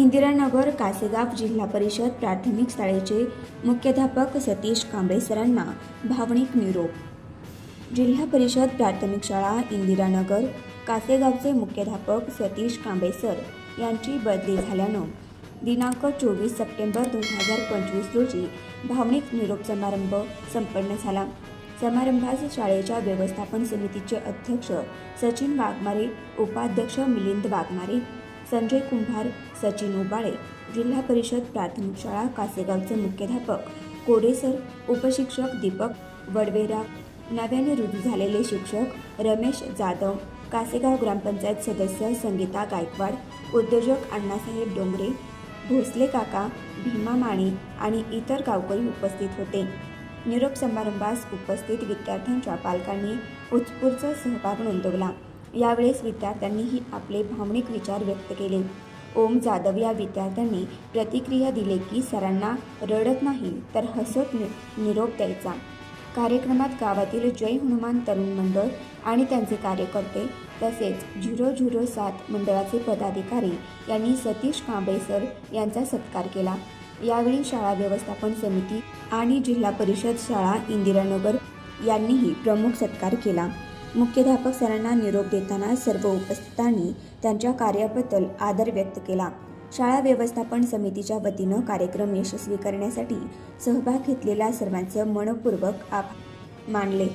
इंदिरानगर कासेगाव जिल्हा परिषद प्राथमिक शाळेचे मुख्याध्यापक सतीश कांबळे सरांना भावनिक निरोप. जिल्हा परिषद प्राथमिक शाळा इंदिरानगर कासेगावचे मुख्याध्यापक सतीश कांबळे सर यांची बदली झाल्यानं दिनांक चोवीस सप्टेंबर दोन हजार पंचवीस रोजी भावनिक निरोप समारंभ संपन्न झाला. समारंभास शाळेच्या व्यवस्थापन समितीचे अध्यक्ष सचिन वाघमारे उपाध्यक्ष मिलिंद वाघमारे संजय कुंभार सचिन उबाळे जिल्हा परिषद प्राथमिक शाळा कासेगावचे मुख्याध्यापक कोडेसर उपशिक्षक दीपक वडवेरा नव्याने रुजू झालेले शिक्षक रमेश जाधव कासेगाव ग्रामपंचायत सदस्य संगीता गायकवाड उद्योजक अण्णासाहेब डोंगरे भोसले काका भीमा माने आणि इतर गावकरी उपस्थित होते. निरोप समारंभास उपस्थित विद्यार्थ्यांच्या पालकांनी उत्स्फूर्त सहभाग नोंदवला. यावेळेस विद्यार्थ्यांनीही आपले भावनिक विचार व्यक्त केले. ओम जाधव या विद्यार्थ्यांनी प्रतिक्रिया दिले की सरांना रडत नाही तर हसत नि निरोप द्यायचा. कार्यक्रमात गावातील जय हनुमान तरुण मंडळ आणि त्यांचे कार्यकर्ते तसेच झिरो झिरो सात मंडळाचे पदाधिकारी यांनी सतीश कांबळे सर यांचा सत्कार केला. यावेळी शाळा व्यवस्थापन समिती आणि जिल्हा परिषद शाळा इंदिरानगर यांनीही प्रमुख सत्कार केला. मुख्याध्यापक सरांना निरोप देताना सर्व उपस्थितांनी त्यांच्या कार्याबद्दल आदर व्यक्त केला. शाळा व्यवस्थापन समितीच्या वतीनं कार्यक्रम यशस्वी करण्यासाठी सहभाग घेतलेल्या सर्वांचं मनपूर्वक आभार मानले.